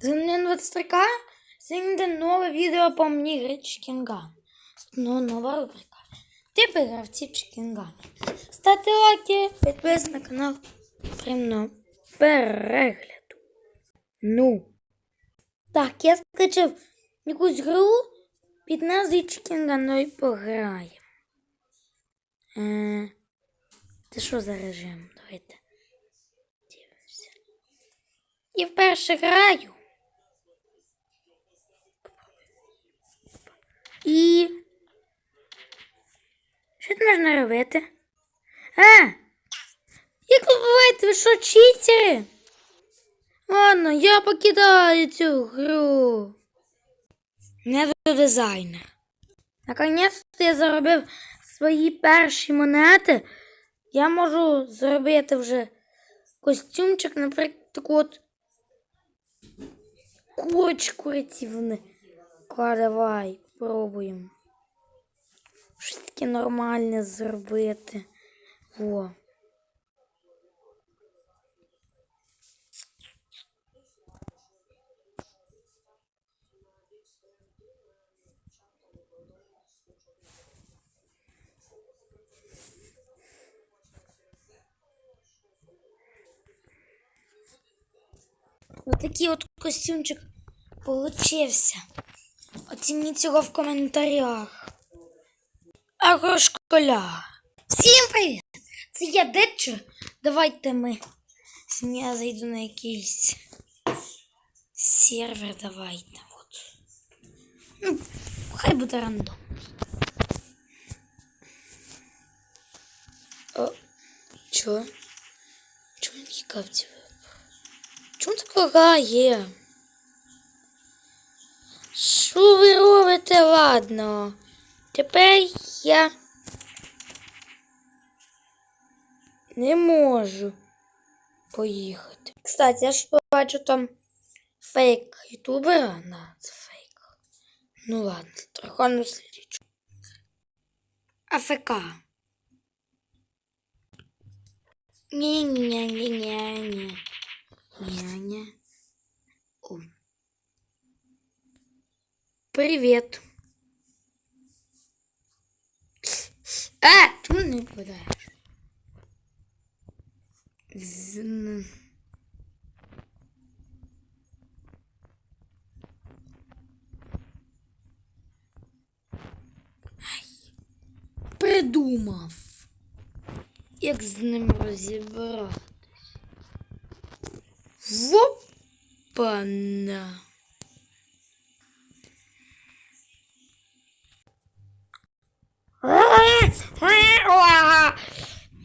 Земля 23К. Сьогодні нове відео по мені гри Чікінган. Ну, нова рубрика. Типи гравців Чікінган. Ставте лайки, підписуйтесь на канал. Приємного перегляду. Ну. Так, я скачав якусь гру під назвою Чікінган, ну і пограємо. Е, це що за режим? Давайте. Дивимося. І вперше граю. І. Що тут можна робити? А! Як ви буваєте, ви що, читери? Ладно, я покидаю цю гру. Не дизайнер. Наконець-то я заробив свої перші монети. Я можу зробити вже костюмчик, наприклад, таку от курочку рятівни. Давай, пробуємо. Щось таке нормальне зробити. Во. Отакий от костюмчик получився. Оцініть його в коментарях. Агрошколяр. Всім привіт! Це я Детчер. Давайте ми. Я зайду на якийсь сервер. Давайте. От. Ну, хай буде рандом. О, чо? Чому не капці? Чому так лагає? Що ви робите? Ладно. Тепер я не можу поїхати. Кстати, я ж бачу там фейк ютубера. На, це фейк. Ну ладно, трохи не слідчу. АФК. Ні-ні-ні-ні-ні. Ні-ні. Привет. А, чому не. Ай, Придумав. Як з ним розібратись? Вопана.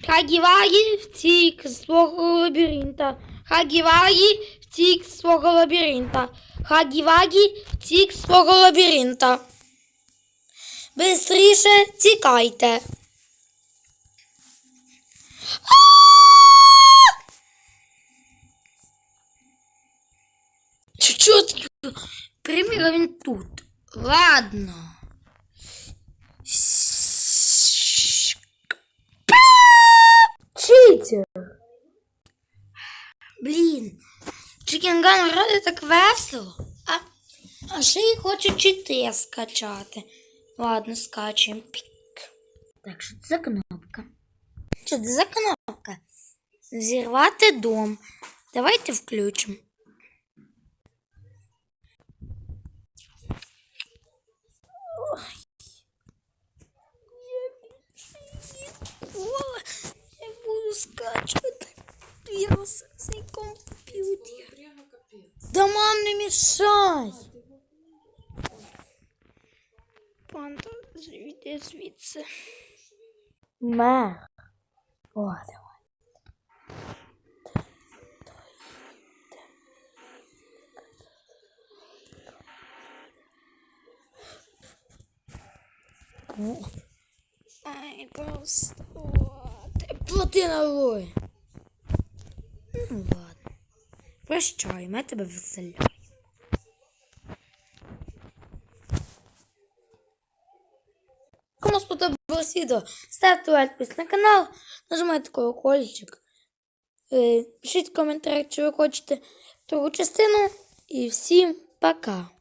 Хагівагі втік з свого лабіринта. Хагівагі втік з свого лабіринта. Хагівагі втік з свого лабіринта. Бистріше тікайте. Чуть-чуть. Приміра він тут. Ладно. Читер. Блін. Чикінган вроде так весело. А, а ще й хочу чити скачати. Ладно, скачуємо. Пік. Так, що це за кнопка? Що це за кнопка? Зірвати дом. Давайте включимо. Да мам, не мішай. Панда, звідти звідси. Мер. О, давай. Ай, просто. Ти плати налой. Ну ладно. Прощай, ми тебе веселяю. Кому сподобалось відео, ставте лайк підпис на канал, нажимайте колокольчик. Е, Пишіть коментар, чи ви хочете другу частину. І всім пока!